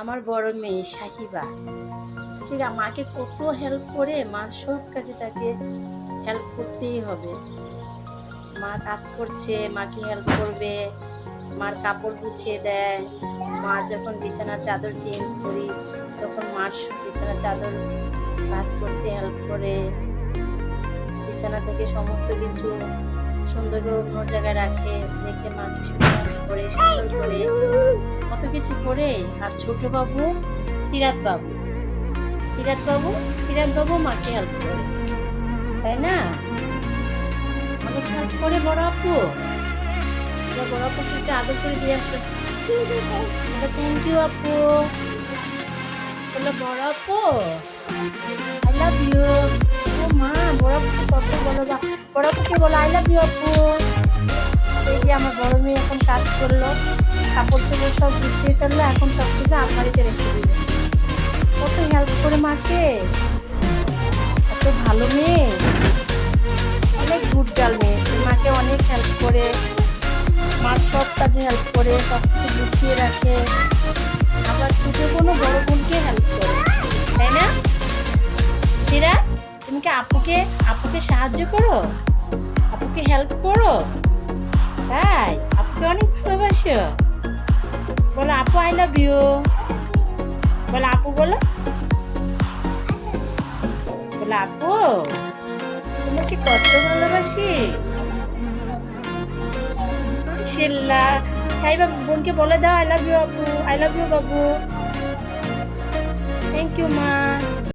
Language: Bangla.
আমার বড় মেয়ে সাহিবা। সে মাকে কত হেল্প করে, মা সব কাজে তাকে হেল্প করতেই হবে। মা কাজ করছে, মাকে হেল্প করবে, মার কাপড় গুছিয়ে দেয়। মা যখন বিছানার চাদর চেঞ্জ করি, তখন মার বিছানার চাদর কাজ করতে হেল্প করে। বিছানা থেকে সমস্ত কিছু সুন্দর করে অন্য জায়গায় রাখে, দেখে মাকে সুন্দর করে সুন্দর করে। কত কিছু করে, আর ছোট বাবু, সিরাত বাবু। সিরাত বাবু সিরাত বাবু মাকে হেল্প করে। তাই না? অনেক হেল্প করে বড় আপু। বড় আপুকে একটু আদর করে দিয়ে আসো। থ্যাংক ইউ আপু। বলল বড় আপু আই লাভ ইউ ও মা, বড় আপুকে কত বলো বা, বড় আপুকে বলো আই লাভ ইউ আপু। এই যে আমার বড় মেয়ে এখন কাজ করল। কাপড় চোপড় সব গুছিয়ে ফেলল, এখন সব কিছু আলমারিতে রেখে দিল। কত হেল্প করে মাকে? কত ভালো মেয়ে। অনেক গুড গার্ল মেয়ে সে। মাকে অনেক হেল্প করে। মার সব কাজে হেল্প করে, সব কিছু গুছিয়ে রাখে। আবার ছোট কোনো বড় বোনকে হেল্প করে। তাই না? সিরা তুমি কি আপুকে আপুকে সাহায্য করো? আপুকে হেল্প করো? তাই, আপুকে অনেক ভালোবাসো। বলো, আপু আই লাভ ইউ বলো, আপু বলো। বলো, আপু তোমাকে কত ভালোবাসি? শিল্লা, সাইবা বোনকে বলে দাও আই লাভ ইউ আপু আই লাভ ইউ বাবু। থ্যাংক ইউ মা।